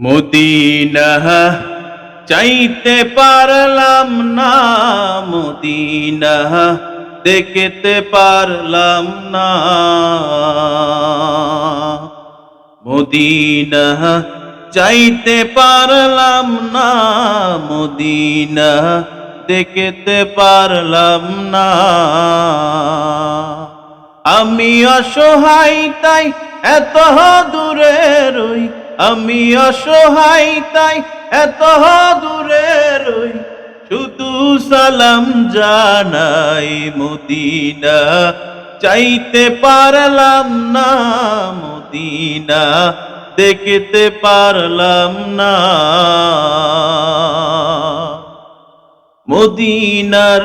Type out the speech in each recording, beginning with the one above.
Medina চাইতে পারলাম না মদিনা দেখতে পারলাম না। মদিনা চাইতে পারলাম না মদিনা দেখতে পারলাম না। আমি অসহায়, তাই এত দূরে রই আমি অসহায়, তাই এত দূরে রই শুধু সালাম জানাই মদিনা। চাইতে পারলাম না মদিনা, দেখতে পারলাম না। মদিনার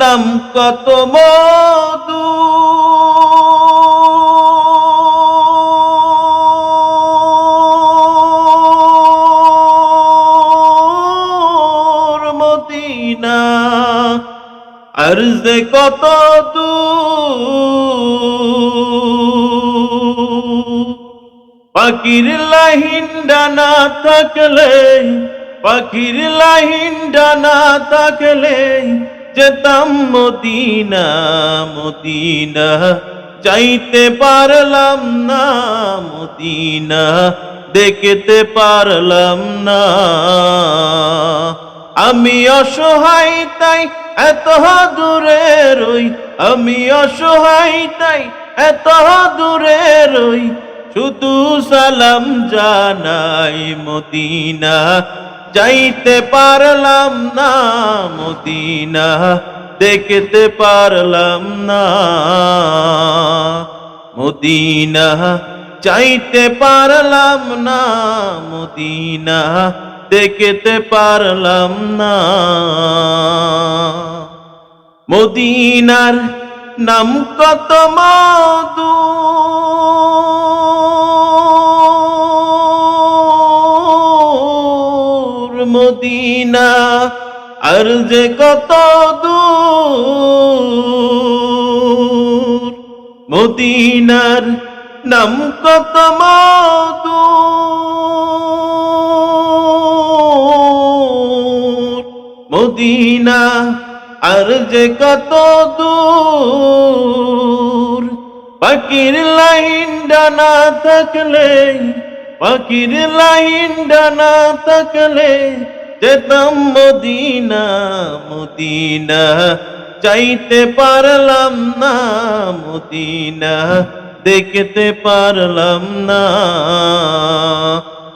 নাম কত মধু মদিনা আর যে কত পাখির লাহিন ডানা থাকলে, পাখির লাহিন ডানা থাকলে যেতাম মদিনা মদিনা। চাইতে পারলাম না, মদিনা। দেখতে পারলাম না। আমি অসহায় তাই এত দূরে রই, আমি অসহায় তাই এত দূরে রই, শুধু সালাম জানাই মদিনা। যাইতে পারলাম না মদিনা, দেখতে পারলাম না মদিনা। চাইতে পারলাম না মদিনা দেখতে পারলাম না। মদিনার নাম কত মধু মদিনা আর যে কত দূর। মদিনার নাম কত মধু মদিনা, আর যে কত দূর। পাখির লাইন ডানা থাকলে, পাখির লাইন ডানা থাকলে যেতাম মদিনা মদিনা। চাইতে পারলাম না মদিনা, দেখতে পারলাম না।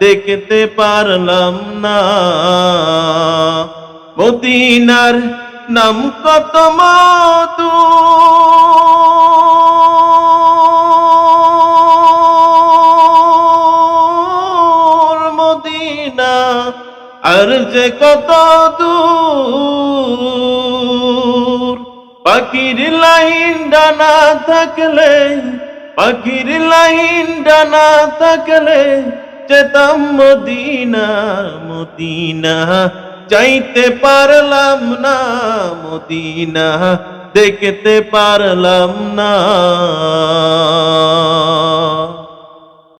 দেখতে পারলাম না। মদিনার নাম কত মধু। মদিনা আর যে কত দূর। পাখির লাইন ডানা থাকলে, পাখির লাইন ডানা থাকলে যেতাম মদিনা মদিনা। চাইতে পারলাম না মদিনা। দেখতে পারলাম না।